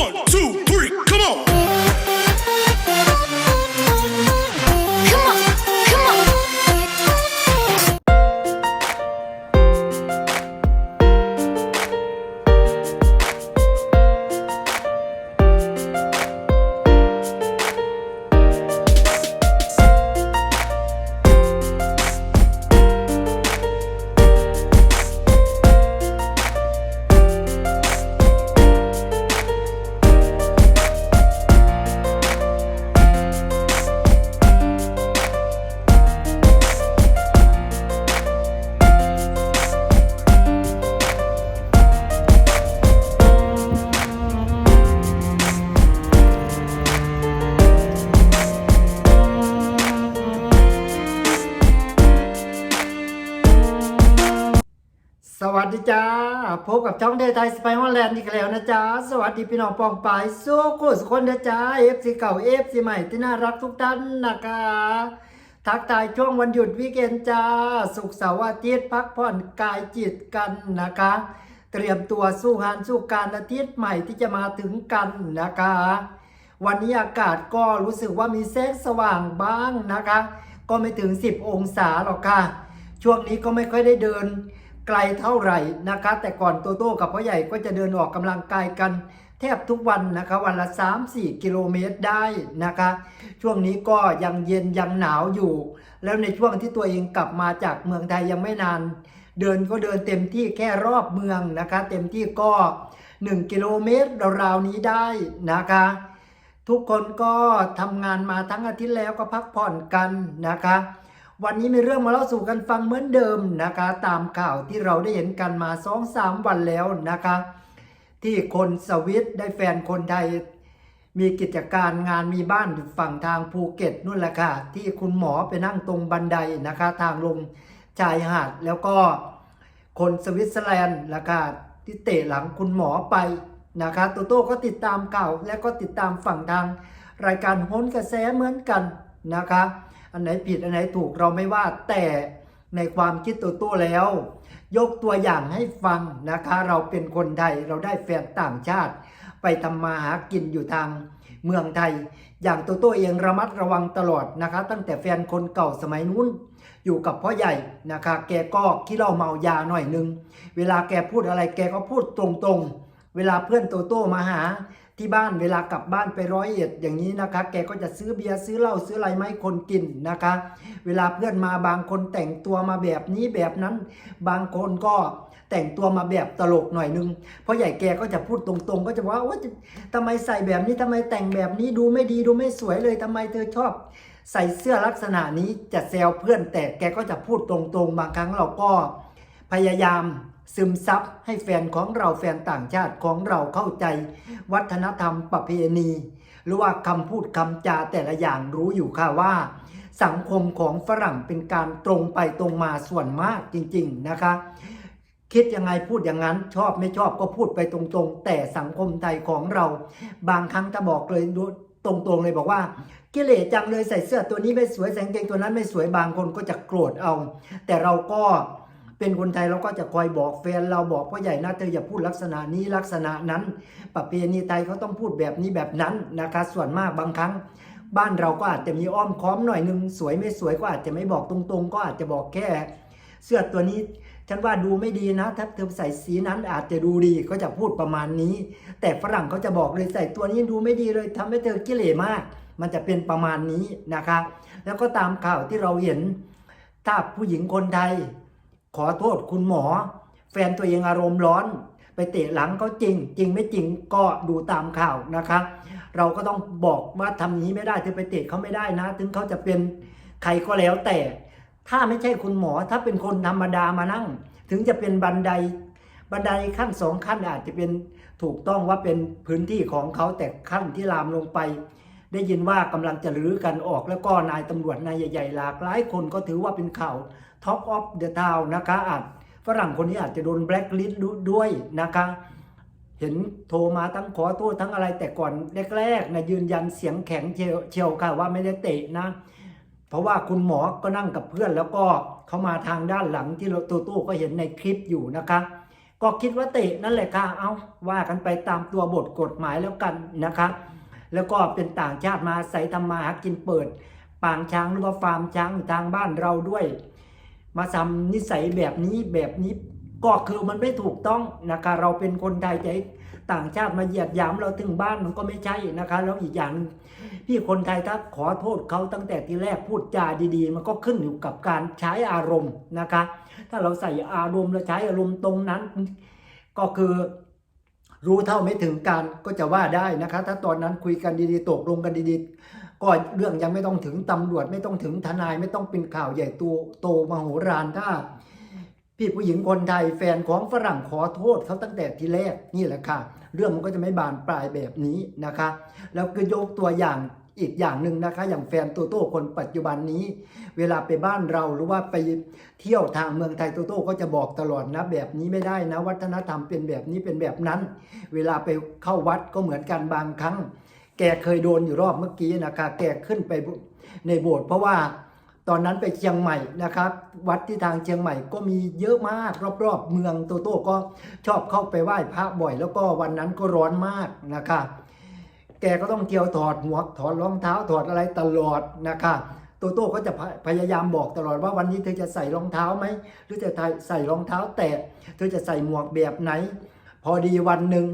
One, two, สวัสดีจ้า พบกับช่องเดย์ไทยสไปฮอลแลนด์อีกแล้วนะจ๊ะสวัสดีพี่น้องปองปายสู้กู้สุกคนเดจ้าเอฟซีเก่าเอฟซีใหม่ที่น่ารักทุกท่านนะคะ ทักทายช่วงวันหยุดวิกเอนจ้า สุขเสาร์อาทิตย์พักผ่อนกายจิตกันนะคะ เตรียมตัวสู้งานสู้การอาทิตย์ใหม่ที่จะมาถึงกันนะคะ วันนี้อากาศก็รู้สึกว่ามีแสงสว่างบ้างนะคะ ก็ไม่ถึง 10 องศาหรอกค่ะ ช่วงนี้ก็ไม่ค่อยได้เดิน ไกลเท่าไหร่นะคะ แต่ก่อนโตโต้กับพ่อใหญ่ก็จะเดินออกกำลังกายกัน แทบทุกวันนะคะ วันละ 3-4 กิโลเมตรได้นะคะ ช่วงนี้ก็ยังเย็นยังหนาวอยู่ แล้วในช่วงที่ตัวเองกลับมาจากเมืองไทยยังไม่นาน เดินก็เดินเต็มที่แค่รอบเมืองนะคะ เต็มที่ก็ 1 กิโลเมตรราวๆนี้ได้นะคะทุกคนก็ทำงานมาทั้งอาทิตย์แล้วก็พักผ่อนกันนะคะ วันนี้มีเรื่องมาเล่าสู่กันฟังเหมือนเดิมนะคะ ตามข่าวที่เราได้เห็นกันมาสองสามวันแล้วนะคะ ที่คนสวิตได้แฟนคนไทย มีกิจการงานมีบ้านอยู่ฝั่งทางภูเก็ตนู่นแหละค่ะ ที่คุณหมอไปนั่งตรงบันไดนะคะ ทางลงชายหาดแล้วก็คนสวิตเซอร์แลนด์ละค่ะที่เตะหลังคุณหมอไปนะคะโตโต้ก็ติดตามข่าวและก็ติดตามฝั่งทางรายการโหนกระแสเหมือนกันนะคะ อันไหนผิดอันไหนถูกเราไม่ว่าแต่ในความคิดโตโต้แล้ว ยกตัวอย่างให้ฟังนะคะ เราเป็นคนไทยเราได้แฟนต่างชาติ ไปทำมาหากินอยู่ทางเมืองไทย อย่างโตโต้เองระมัดระวังตลอดนะคะ ตั้งแต่แฟนคนเก่าสมัยนู้น อยู่กับพ่อใหญ่นะคะ แกก็ขี้เหล้าเมายาหน่อยนึง เวลาแกพูดอะไรแกก็พูดตรงๆ เวลาเพื่อนโตโต้มาหา ที่บ้านเวลากลับบ้านไปร้อยเอ็ดอย่างนี้นะคะ แกก็จะซื้อเบียร์ซื้อเหล้าซื้ออะไรมาให้คนกินนะคะ เวลาเพื่อนมาบางคนแต่งตัวมาแบบนี้แบบนั้น บางคนก็แต่งตัวมาแบบตลกหน่อยนึงเพราะใหญ่แกก็จะพูดตรงๆ ก็จะว่าว่าทำไมใส่แบบนี้ทำไมแต่งแบบนี้ดูไม่ดีดูไม่สวยเลยทำไมเธอชอบ ใส่เสื้อลักษณะนี้จะแซวเพื่อนแต่แกก็จะพูดตรงๆ บางครั้งเราก็พยายาม ซึมซับให้แฟนของเราแฟนต่างชาติของเราเข้าใจ วัฒนธรรมประเพณี หรือว่าคำพูดคำจาแต่ละอย่างรู้อยู่ค่ะว่า สังคมของฝรั่งเป็นการตรงไปตรงมาส่วนมากจริง ๆนะคะ คิดยังไงพูดอย่างนั้นชอบไม่ชอบก็พูดไปตรงๆ แต่สังคมไทยของเรา บางครั้งจะบอกเลยตรงๆเลยบอกว่ากิเลสจังเลยใส่เสื้อตัวนี้ไม่สวยใส่กางเกงตัวนั้นไม่สวยบางคนก็จะโกรธเอา แต่เราก็ เป็นคนไทยเราก็จะคอยบอกแฟนเราบอกพ่อใหญ่นะเธออย่าพูดลักษณะนี้ลักษณะนั้น ประเพณีไทยเขาต้องพูดแบบนี้แบบนั้นนะคะส่วนมากบางครั้ง บ้านเราก็อาจจะมีอ้อมค้อมหน่อยนึงสวยไม่สวยก็อาจจะไม่บอกตรงๆ ก็อาจจะบอกแค่ เสื้อตัวนี้ฉันว่าดูไม่ดีนะ ถ้าเธอใส่สีนั้นอาจจะดูดีก็จะพูดประมาณนี้ แต่ฝรั่งเขาจะบอกเลยใส่ตัวนี้ดูไม่ดีเลยทำให้เธอกิเลมาก มันจะเป็นประมาณนี้นะคะ แล้วก็ตามข่าวที่เราเห็นถ้าผู้หญิงคนไทย ขอโทษคุณหมอ แฟนตัวเองอารมณ์ร้อน ไปเตะหลังเขาจริง จริงไม่จริงก็ดูตามข่าวนะคะ เราก็ต้องบอกว่าทำนี้ไม่ได้เธอไปเตะเขาไม่ได้นะ ถึงเขาจะเป็นใครก็แล้วแต่ ถ้าไม่ใช่คุณหมอถ้าเป็นคนธรรมดามานั่ง ถึงจะเป็นบันไดบันไดขั้นสองขั้นอาจจะเป็นถูกต้องว่าเป็นพื้นที่ของเขาแต่ขั้นที่ลามลงไป ได้ยินว่ากำลังจะรื้อกันออกแล้วก็นายตำรวจนายใหญ่ๆหลากหลายคนก็ถือว่าเป็นข่าว Top of the Town นะคะอาจฝรั่งคนนี้อาจจะโดนแบล็คลิสต์ด้วยนะคะ เห็นโทรมาทั้งขอโทษทั้งอะไรแต่ก่อนแรกๆนะยืนยันเสียงแข็งเชียวค่ะว่าไม่ได้เตะนะ เพราะว่าคุณหมอก็นั่งกับเพื่อนแล้วก็เขามาทางด้านหลังที่เราตูตู้ก็เห็นในคลิปอยู่นะคะ ก็คิดว่าเตะนั่นแหละค่ะเอาว่ากันไปตามตัวบทกฎหมายแล้วกันนะคะ แล้วก็เป็นต่างชาติมาใส่ทำมาหากินเปิด ปางช้างหรือว่าฟาร์มช้างทางบ้านเราด้วย มาทำนิสัยแบบนี้แบบนี้ก็คือมันไม่ถูกต้องนะคะเราเป็นคนไทยใจต่างชาติมาเหยียดหยามเราถึงบ้านมันก็ไม่ใช่นะคะ แล้วอีกอย่างหนึ่งพี่คนไทยถ้าขอโทษเขาตั้งแต่ทีแรกพูดจาดีๆ มันก็ขึ้นอยู่กับการใช้อารมณ์นะคะ ถ้าเราใส่อารมณ์และใช้อารมณ์ตรงนั้น ก็คือรู้เท่าไม่ถึงการก็จะว่าได้นะคะ ถ้าตอนนั้นคุยกันดีๆตกลงกันดีๆ ก็เรื่องยังไม่ต้องถึงตำรวจไม่ต้องถึงทนายไม่ต้องเป็นข่าวใหญ่โตโตมโหฬารถ้า พี่ผู้หญิงคนไทยแฟนของฝรั่งขอโทษเขาตั้งแต่ทีแรกนี่แหละค่ะ เรื่องมันก็จะไม่บานปลายแบบนี้นะคะ แล้วก็ยกตัวอย่างอีกอย่างหนึ่งนะคะ อย่างแฟนโตโต้คนปัจจุบันนี้ เวลาไปบ้านเราหรือว่าไปเที่ยวทางเมืองไทยโตโต้ก็จะบอกตลอดนะ แบบนี้ไม่ได้นะ วัฒนธรรมเป็นแบบนี้เป็นแบบนั้น เวลาไปเข้าวัดก็เหมือนกันบางครั้ง แกเคยโดนอยู่รอบเมื่อกี้นะคะแกขึ้นไปในโบสถ์เพราะว่าตอนนั้นไปเชียงใหม่นะครับ วัดที่ทางเชียงใหม่ก็มีเยอะมากรอบๆเมืองโตโต้ก็ชอบเข้าไปไหว้พระบ่อย แล้วก็วันนั้นก็ร้อนมากนะคะแกก็ต้องเที่ยวถอดหมวกถอดรองเท้าถอดอะไรตลอดนะคะโตโต้ก็จะพพยายามบอกตลอดว่าวันนี้เธอจะใส่รองเท้าไหมหรือจะใส่รองเท้าแตะเธอจะใส่หมวกแบบไหน พอดีวันหนึ่ง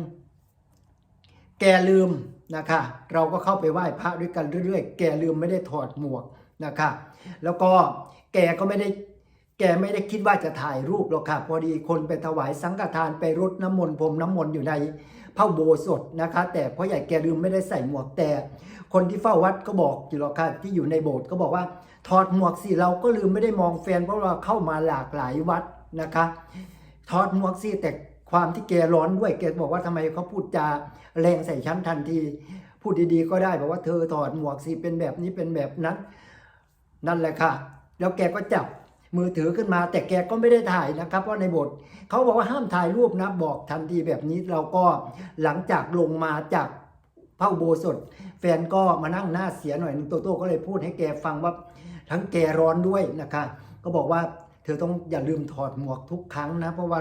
แกลืม นะคะ เราก็เข้าไปไหว้พระด้วยกันเรื่อยๆ แกลืมไม่ได้ถอดหมวกนะคะ แล้วก็แกก็ไม่ได้แกไม่ได้คิดว่าจะถ่ายรูปหรอกค่ะพอดีคนไปถวายสังฆทานไปรดน้ำมนต์พรมน้ำมนต์อยู่ในพระโบสถนะคะ แต่พ่อใหญ่แกลืมไม่ได้ใส่หมวกแต่ คนที่เฝ้าวัดก็บอกอยู่หรอกค่ะที่อยู่ในโบสถ์ก็บอกว่า ถอดหมวกสิเราก็ลืมไม่ได้มองแฟนเพราะเราเข้ามาหลากหลายวัดนะคะ ถอดหมวกสิแต่ ความที่แกร้อนด้วยแกบอกว่าทำไมเขาพูดจาแรงใส่ฉันทันที พูดดีๆก็ได้บอกว่าเธอถอดหมวกสิเป็นแบบนี้เป็นแบบนั้น นั่นแหละค่ะ แล้วแกก็จับมือถือขึ้นมา แต่แกก็ไม่ได้ถ่ายนะครับเพราะในบทเขาบอกว่าห้ามถ่ายรูปนะบอกทันทีแบบนี้เราก็หลังจากลงมาจากพระอุโบสถแฟนก็มานั่งหน้าเสียหน่อยนึงโตโต้ก็เลยพูดให้แกฟังว่าทั้งแกร้อนด้วยนะคะ ก็บอกว่า เธอต้องอย่าลืมถอดหมวกทุกครั้งนะ เพราะว่า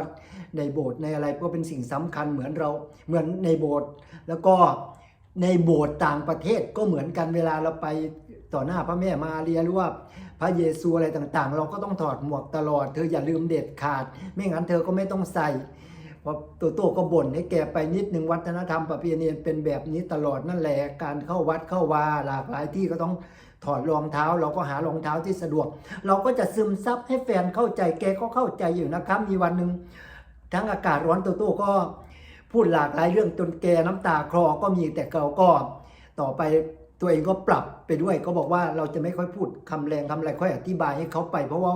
ในโบสถ์ในอะไรก็เป็นสิ่งสำคัญเหมือนเราเหมือนในโบสถ์แล้วก็ในโบสถ์ต่างประเทศก็เหมือนกันเวลาเราไปต่อหน้าพระแม่มาเรียหรือว่าพระเยซูอะไรต่างๆ เราก็ต้องถอดหมวกตลอด เธออย่าลืมเด็ดขาด ไม่งั้นเธอก็ไม่ต้องใส่พอโตโตก็บ่นให้แกไปนิดนึงวัฒนธรรมประเพณีเป็นแบบนี้ตลอดนั่นแหละการเข้าวัดเข้าวาหลากหลายที่ก็ต้อง ถอดรองเท้า เราก็หารองเท้าที่สะดวก เราก็จะซึมซับให้แฟนเข้าใจแกก็เข้าใจอยู่นะครับ มีวันหนึ่งทั้งอากาศร้อนโตโต้ก็พูดหลากหลายเรื่องจนแกน้ำตาคลอก็มีแต่เราก็ต่อไปตัวเองก็ปรับไปด้วยก็บอกว่าเราจะไม่ค่อยพูดคำแรงคำอะไรค่อยอธิบายให้เขาไป เพราะว่า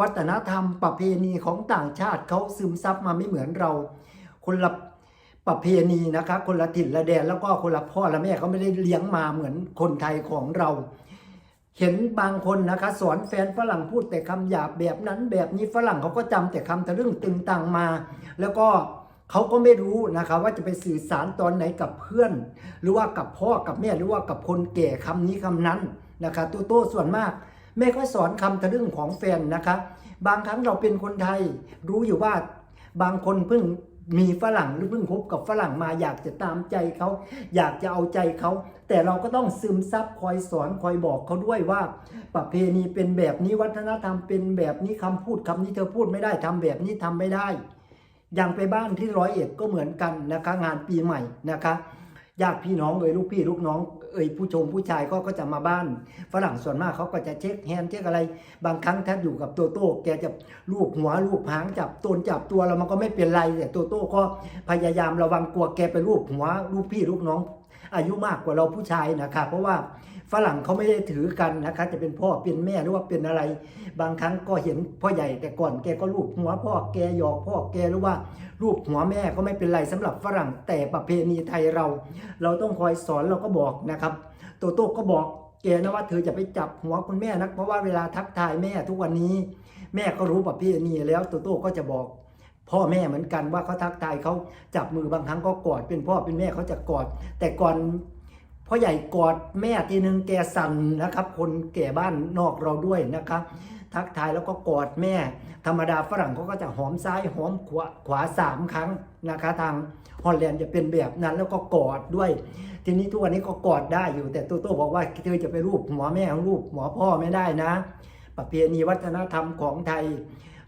วัฒนธรรมประเพณีของต่างชาติเขาซึมซับมาไม่เหมือนเรา คนละประเพณีนะคะคนละถิ่นละแดนแล้วก็คนละพ่อละแม่เขาไม่ได้เลี้ยงมาเหมือนคนไทยของเรา เห็นบางคนนะคะสอนแฟนฝรั่งพูดแต่คำหยาบแบบนั้นแบบนี้ฝรั่งเขาก็จำแต่คำทะลึ่งตึงตังมา แล้วก็เขาก็ไม่รู้นะคะว่าจะไปสื่อสารตอนไหนกับเพื่อน หรือว่ากับพ่อกับแม่หรือว่ากับคนแก่คำนี้คำนั้นนะคะตัวโต้ส่วนมากแม่ก็สอนคำทะลึ่งของแฟนนะคะ บางครั้งเราเป็นคนไทย รู้อยู่ว่าบางคนเพิ่ง มีฝรั่งหรือเพิ่งคบกับฝรั่งมาอยากจะตามใจเขาอยากจะเอาใจเขาแต่เราก็ต้องซึมซับคอยสอนคอยบอกเขาด้วยว่า ประเพณีเป็นแบบนี้วัฒนธรรมเป็นแบบนี้คำพูดคำนี้เธอพูดไม่ได้ทำแบบนี้ทำไม่ได้ อย่างไปบ้านที่ร้อยเอ็ดก็เหมือนกันนะคะ งานปีใหม่นะคะ ญาติพี่น้องเอ่ยลูกพี่ลูกน้อง เอ่ยผู้ชมผู้ชายก็ก็จะมาบ้าน ฝรั่งส่วนมากเขาก็จะเช็คแฮนด์เช็คอะไร บางครั้งถ้าอยู่กับโตโต้แกจะลูบหัวลูบหางจับตนจับตัวแล้วมันก็ไม่เป็นไรแต่โตโต้ก็พยายามระวังกลัวแกไปลูบหัวลูกพี่ลูกน้อง อายุมากกว่าเราผู้ชายนะคะเพราะว่าฝรั่งเขาไม่ได้ถือกันนะคะ จะเป็นพ่อเป็นแม่หรือว่าเป็นอะไร บางครั้งก็เห็นพ่อใหญ่แต่ก่อนแกก็ลูบหัวพ่อแกหยอกพ่อแกหรือว่าลูบหัวแม่ก็ไม่เป็นไรสำหรับฝรั่งแต่ประเพณีไทยเรา เราต้องคอยสอนเราก็บอกนะครับโตโต้ก็บอกแกนะว่าเธอจะไปจับหัวคุณแม่นะเพราะว่าเวลาทักทายแม่ทุกวันนี้ แม่ก็รู้ประเพณีแล้วโตโต้ก็จะบอก พ่อแม่เหมือนกันว่าเขาทักทายเขาจับมือบางครั้งก็กอดเป็นพ่อเป็นแม่เขาจะกอด แต่ก่อนพ่อใหญ่กอดแม่ทีนึงแกสั่นนะครับ คนแก่บ้านนอกเราด้วยนะครับ ทักทายแล้วก็กอดแม่ ธรรมดาฝรั่งเขาก็จะหอมซ้ายหอมขวาขวาสามครั้งนะคะทางฮอลแลนด์จะเป็นแบบนั้นแล้วก็กอดด้วย ทีนี้ทุกวันนี้ก็กอดได้อยู่ แต่โตโต้บอกว่าเธอจะไปรูปหัวแม่รูปหัวพ่อไม่ได้นะ ประเพณีวัฒนธรรมของไทย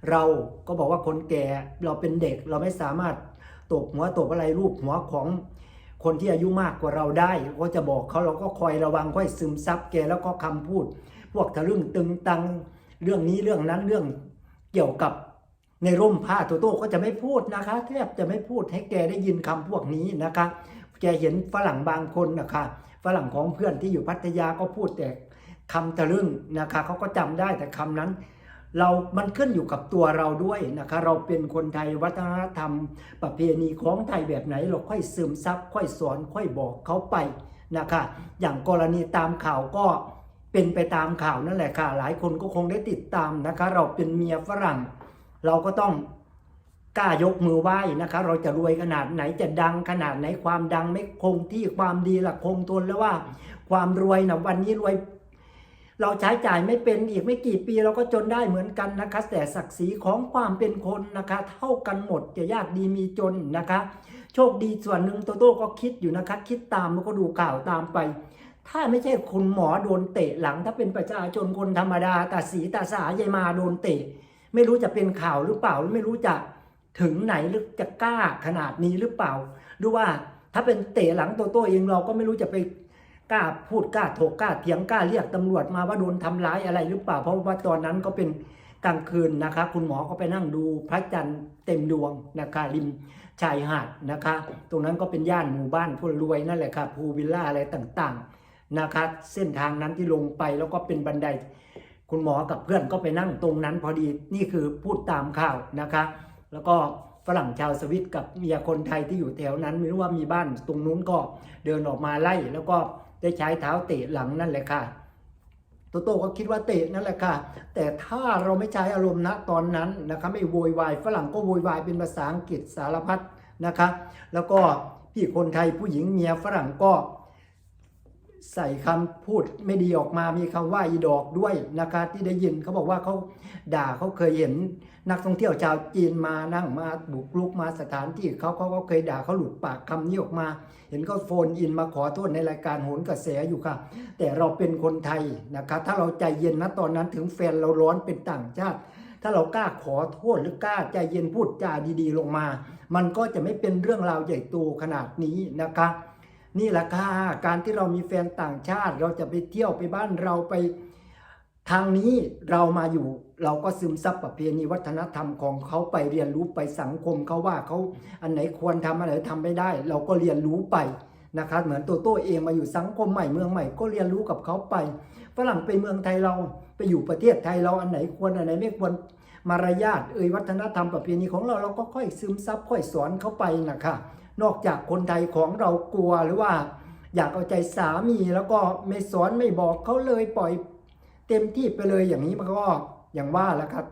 เราก็บอกว่าคนแก่เราเป็นเด็กเราไม่สามารถตบหัวตบอะไรรูปหัวของคนที่อายุมากกว่าเราได้ ก็จะบอกเขาเราก็คอยระวังค่อยซึมซับแกแล้วก็คำพูด พวกทะลึ่งตึงตังเรื่องนี้เรื่องนั้นเรื่องเกี่ยวกับในร่มผ้าโตโต้ก็จะไม่พูดนะคะแทบจะไม่พูดให้แกได้ยินคำพวกนี้นะคะ แกเห็นฝรั่งบางคนนะคะฝรั่งของเพื่อนที่อยู่พัทยาก็พูดแต่คำทะลึ่งนะคะเขาก็จำได้แต่คำนั้น เรามันขึ้นอยู่กับตัวเราด้วยนะคะ เราเป็นคนไทยวัฒนธรรม ประเพณีของไทยแบบไหน เราค่อยซึมซับค่อยสอนค่อยบอกเขาไปนะคะ อย่างกรณีตามข่าวก็เป็นไปตามข่าวนั่นแหละค่ะ หลายคนก็คงได้ติดตามนะคะ เราเป็นเมียฝรั่ง เราก็ต้องกล้ายกมือไหว้นะคะ เราจะรวยขนาดไหนจะดังขนาดไหนความดังไม่คงที่ความดีละคงทนแล้วว่า ความรวยนะวันนี้รวย เราใช้จ่ายไม่เป็นอีกไม่กี่ปีเราก็จนได้เหมือนกันนะคะ แต่ศักดิ์ศรีของความเป็นคนนะคะ เท่ากันหมดจะยากดีมีจนนะคะ โชคดีส่วนหนึ่งโตโต้ก็คิดอยู่นะคะ คิดตามแล้วก็ดูข่าวตามไป ถ้าไม่ใช่คุณหมอโดนเตะหลัง ถ้าเป็นประชาชนคนธรรมดาตาสีตาสายายมาโดนเตะ ไม่รู้จะเป็นข่าวหรือเปล่าไม่รู้จะถึงไหนหรือจะกล้าขนาดนี้หรือเปล่า หรือว่าถ้าเป็นเตะหลังโตโต้เองเราก็ไม่รู้จะไป กล้าพูดกล้าถกกล้าเถียงกล้าเรียกตำรวจมาว่าโดนทำร้ายอะไรหรือเปล่า เพราะว่าตอนนั้นก็เป็นกลางคืนนะคะ คุณหมอก็ไปนั่งดูพระจันทร์เต็มดวงนะคะริมชายหาดนะคะ ตรงนั้นก็เป็นย่านหมู่บ้านผู้รวยนั่นแหละค่ะภูวิลล่าอะไรต่างๆนะคะ เส้นทางนั้นที่ลงไปแล้วก็เป็นบันได คุณหมอกับเพื่อนก็ไปนั่งตรงนั้นพอดีนี่คือพูดตามข่าวนะคะ แล้วก็ฝรั่งชาวสวิตกับเมียคนไทยที่อยู่แถวนั้นไม่รู้ว่ามีบ้านตรงนู้นก็เดินออกมาไล่แล้วก็ ได้ใช้เท้าเตะหลังนั่นแหละค่ะโตโต้ก็คิดว่าเตะนั่นแหละค่ะ แต่ถ้าเราไม่ใช้อารมณ์ณตอนนั้นนะคะไม่โวยวายฝรั่งก็โวยวายเป็นภาษาอังกฤษสารพัดนะคะ แล้วก็พี่คนไทยผู้หญิงเมียฝรั่งก็ ใส่คำพูดไม่ดีออกมามีคำว่าอีดอกด้วยนะคะที่ได้ยินเขาบอกว่าเขาด่าเขาเคยเห็นนักท่องเที่ยวชาวจีนมานั่งมาบุกลุกมาสถานที่เขาเขาก็เคยด่าเขาหลุดปากคำนี้ออกมา เห็นเขาโฟนอินมาขอโทษในรายการโหนกระแสอยู่ค่ะ แต่เราเป็นคนไทยนะคะถ้าเราใจเย็นนะตอนนั้นถึงแฟนเราร้อนเป็นต่างชาติ ถ้าเรากล้าขอโทษหรือกล้าใจเย็นพูดจาดีๆลงมา มันก็จะไม่เป็นเรื่องราวใหญ่โตขนาดนี้นะคะ นี่แหละค่ะการที่เรามีแฟนต่างชาติ เราจะไปเที่ยวไปบ้านเราไปทางนี้เรามาอยู่เราก็ซึมซับประเพณีวัฒนธรรมของเขาไปเรียนรู้ไปสังคมเขาว่าเขาอันไหนควรทำอันไหนทำไม่ได้ เราก็เรียนรู้ไปนะคะเหมือนตัวโต้เองมาอยู่สังคมใหม่เมืองใหม่ ก็เรียนรู้กับเขาไปฝรั่งไปเมืองไทยเราไปอยู่ประเทศไทยเราอันไหนควรอันไหนไม่ควรมารยาทเอ่ยวัฒนธรรมประเพณีของเราเราก็ค่อยซึมซับค่อยสอนเขาไปนะคะ นอกจากคนไทยของเรากลัวหรือว่า อยากเอาใจสามีแล้วก็ไม่สอนไม่บอกเขาเลยปล่อยเต็มที่ไปเลยอย่างนี้มันก็อย่างว่าแหล้วครับ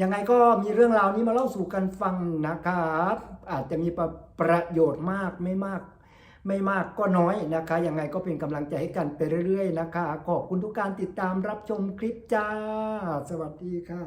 ยังไงก็มีเรื่องราวนี้มาเล่าสู่กันฟังนะครับ อาจจะมีประประโยชน์มากไม่มาก ไม่มากก็น้อยนะคะยังไงก็เป็นกำลังใจให้กันไปเรื่อย ๆ นะคะขอบคุณทุกการติดตามรับชมคลิปจ้า สวัสดีค่ะ